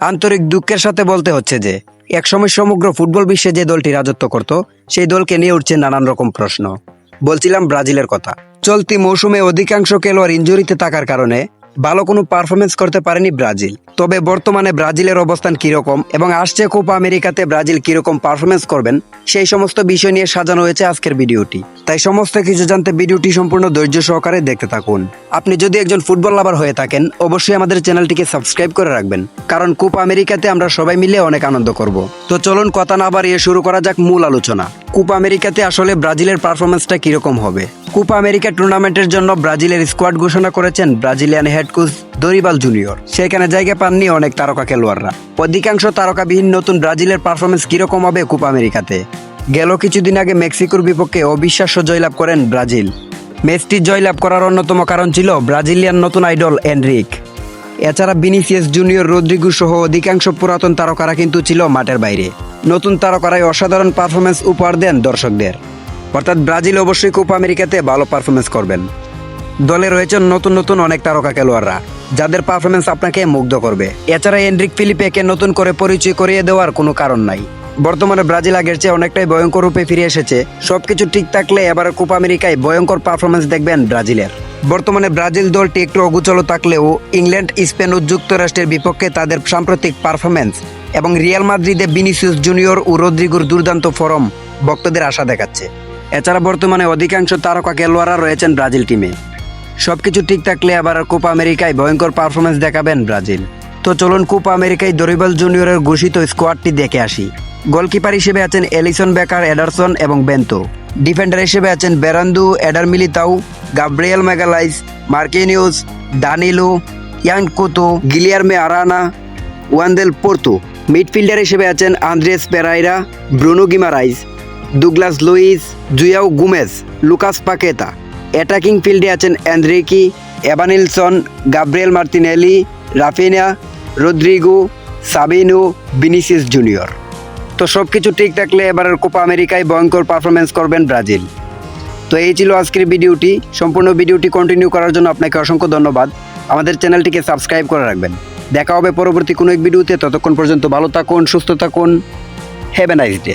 আন্তরিক দুঃখের সাথে বলতে হচ্ছে যে, একসময় সমগ্র ফুটবল বিশ্বে যে দলটি রাজত্ব করত, সেই দলকে নিয়ে উঠছে নানান রকম প্রশ্ন। বলছিলাম ব্রাজিলের কথা। চলতি মৌসুমে অধিকাংশ খেলোয়াড় ইঞ্জুরিতে থাকার কারণে ভালো কোনো পারফরমেন্স করতে পারেনি ব্রাজিল। তবে বর্তমানে ব্রাজিলের অবস্থান কীরকম এবং আসছে কোপা আমেরিকাতে ব্রাজিল কীরকম পারফরমেন্স করবেন, সেই সমস্ত বিষয় নিয়ে সাজানো হয়েছে আজকের ভিডিওটি। তাই সমস্ত কিছু জানতে ভিডিওটি সম্পূর্ণ ধৈর্য সহকারে দেখতে থাকুন। আপনি যদি একজন ফুটবল লাভার হয়ে থাকেন, অবশ্যই আমাদের চ্যানেলটিকে সাবস্ক্রাইব করে রাখবেন, কারণ কোপা আমেরিকাতে আমরা সবাই মিলে অনেক আনন্দ করব। তো চলুন কথা না বাড়িয়ে শুরু করা যাক মূল আলোচনা। কোপা আমেরিকাতে আসলে ব্রাজিলের পারফরমেন্সটা কীরকম হবে? কোপা আমেরিকা টুর্নামেন্টের জন্য ব্রাজিলের স্কোয়াড ঘোষণা করেছেন Brazilian head coach Dorival Junior সেখানে জায়গা পাননি অনেক তারকা খেলোয়াড়রা। অধিকাংশ তারকাবিহীন নতুন ব্রাজিলের পারফরমেন্স কীরকম হবে কোপা আমেরিকাতে? গেল কিছুদিন আগে মেক্সিকোর বিপক্ষে অবিশ্বাস্য জয়লাভ করেন ব্রাজিল। ম্যাচটি জয়লাভ করার অন্যতম কারণ ছিল ব্রাজিলিয়ান নতুন আইডল এনরিক। এছাড়া বিনিসিয়াস জুনিয়র রদ্রিগু সহ অধিকাংশ পুরাতন তারকারা কিন্তু ছিল মাঠের বাইরে। নতুন তারকারাই অসাধারণ পারফরমেন্স উপহার দেন দর্শকদের। অর্থাৎ ব্রাজিল অবশ্যই কোপা আমেরিকাতে ভালো পারফরমেন্স করবেন। দলে রয়েছেন নতুন নতুন অনেক তারকা খেলোয়াড়রা, যাদের পারফরমেন্স আপনাকে মুগ্ধ করবে। এছাড়া এন্ড্রিক ফিলিপেকে নতুন করে পরিচয় করিয়ে দেওয়ার কোনো কারণ নাই। বর্তমানে ব্রাজিল আগের চেয়ে অনেকটাই ভয়ঙ্কর রূপে ফিরে এসেছে। সবকিছু ঠিক থাকলে এবার কোপা আমেরিকায় ভয়ঙ্কর পারফরমেন্স দেখবেন ব্রাজিলের। বর্তমানে ব্রাজিল দলটি একটু অগুচল থাকলেও ইংল্যান্ড স্পেন ও যুক্তরাষ্ট্রের বিপক্ষে তাদের সাম্প্রতিক পারফরমেন্স এবং রিয়াল মাদ্রিদে বিনিসিয়াস জুনিয়র ও রদ্রিগুর দুর্দান্ত ফরম ভক্তদের আশা দেখাচ্ছে। এছাড়া বর্তমানে অধিকাংশ তারকা খেলোয়াড়রা রয়েছেন ব্রাজিল টিমে। সবকিছু ঠিক থাকলে আবার কোপা আমেরিকায় ভয়ঙ্কর পারফরমেন্স দেখাবেন ব্রাজিল। তো চলুন কোপা আমেরিকায় দরিবাল জুনিয়রের ঘোষিত স্কোয়াডটি দেখে আসি। গোলকিপার হিসেবে আছেন এলিসন বেকার, এডারসন এবং বেন্তো। ডিফেন্ডার হিসেবে আছেন Beraldo, Eder Militao Gabriel Magalhaes Marquinhos, Danilo Yan Couto Guilherme Arana Wendell Porto. Midfielder হিসেবে আছেন Andreas Pereira, Bruno Guimaraes, Douglas Luiz, Joao Gomes, Lucas Paqueta. Attacking ফিল্ডে আছেন Endrick Evanilson Gabriel Martinelli Raphinha Rodrygo, Savinho Vinicius Junior. তো সব কিছু ঠিক থাকলে এবারের কোপা আমেরিকায় ভয়ঙ্কর পারফরমেন্স করবেন ব্রাজিল। তো এই ছিল আজকের ভিডিওটি। সম্পূর্ণ ভিডিওটি কন্টিনিউ করার জন্য আপনাকে অসংখ্য ধন্যবাদ। আমাদের চ্যানেলটিকে সাবস্ক্রাইব করে রাখবেন। দেখা হবে পরবর্তী কোনো এক ভিডিওতে। ততক্ষণ পর্যন্ত ভালো থাকুন, সুস্থ থাকুন। Have a nice day